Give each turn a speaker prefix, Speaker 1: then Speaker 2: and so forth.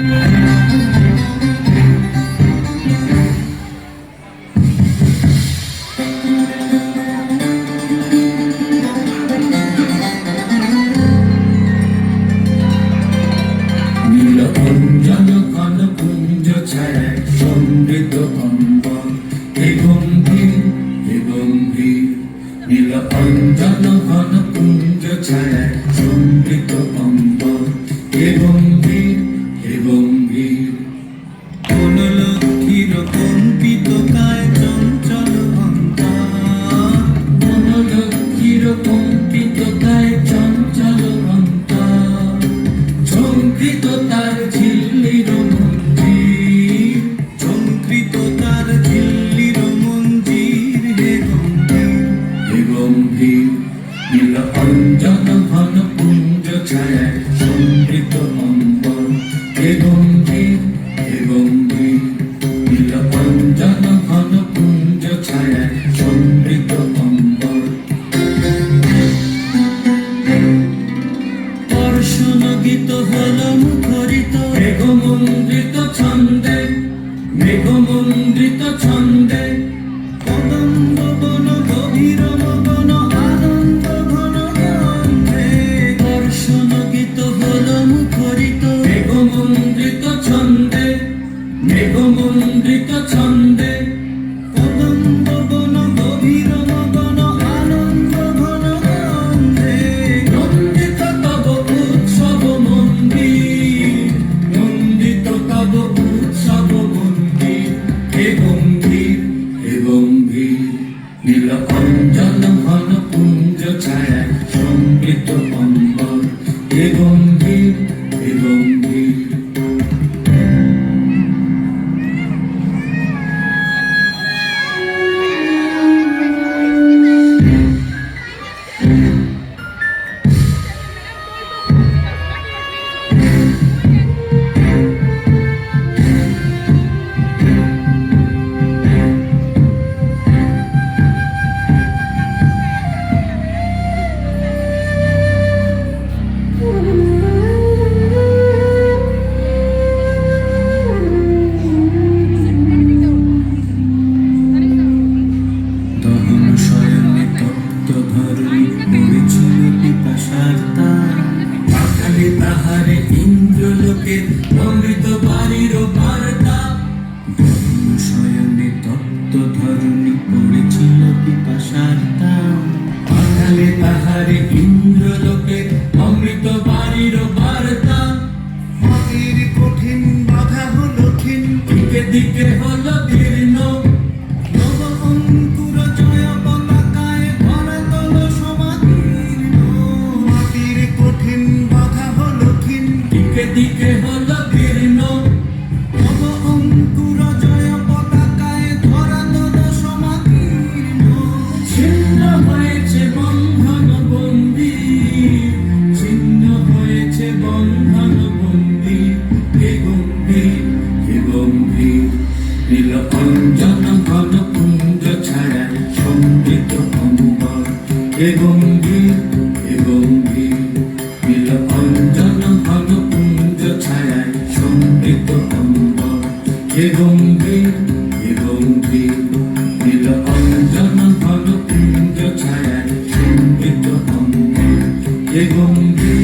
Speaker 1: নীলকঞ্জন ঘন কুঞ্জ ছায় সমৃদ্ধ অম্বর হে গম্ভীর গম্ভীর
Speaker 2: কোন লক্ষ্মীর কম্পিত কায় চঞ্চল অন্তর
Speaker 1: মনোলক্ষীর কম্পিত গায়ে চঞ্চল অন্তর ঝঙ্কৃত তার ঝিল্লির মন্দির।
Speaker 2: ঝঙ্কৃত তার ঝিল্লির মঞ্জির হে গম্ভীর।
Speaker 1: হে গম্ভীর নীল অঞ্জন ঘন কুঞ্জ ছায় সমৃদ্ধ অম্বর হে গম্ভীর হে গম্ভীর নীল অঞ্জন ঘন কুঞ্জ ছায় সমৃদ্ধ অম্বর।
Speaker 2: দর্শন গীত হল মুখরিত,
Speaker 1: মেঘমন্দ্রিত ছন্দে মেঘমন্দ্রিত ছন্দে। হে গম্ভীর
Speaker 2: পিপাসার তার
Speaker 1: পাখালি তাহারে ইন্দ্রলোকে অমৃত বাড়ির বার্তা।
Speaker 2: মাটির কঠিন বাধা হলো ক্ষীণ।
Speaker 1: দিকে দিকে হলো দীর্ণ। বন্ধি এ বন্ধি মিল অঞ্জন ঘন কুঞ্জ ছায়ায় সমৃত অম্বর এ বন্ধি এ বন্ধি মিল অঞ্জন ঘন কুঞ্জ ছায়ায় সমৃত অম্বর এ বন্ধি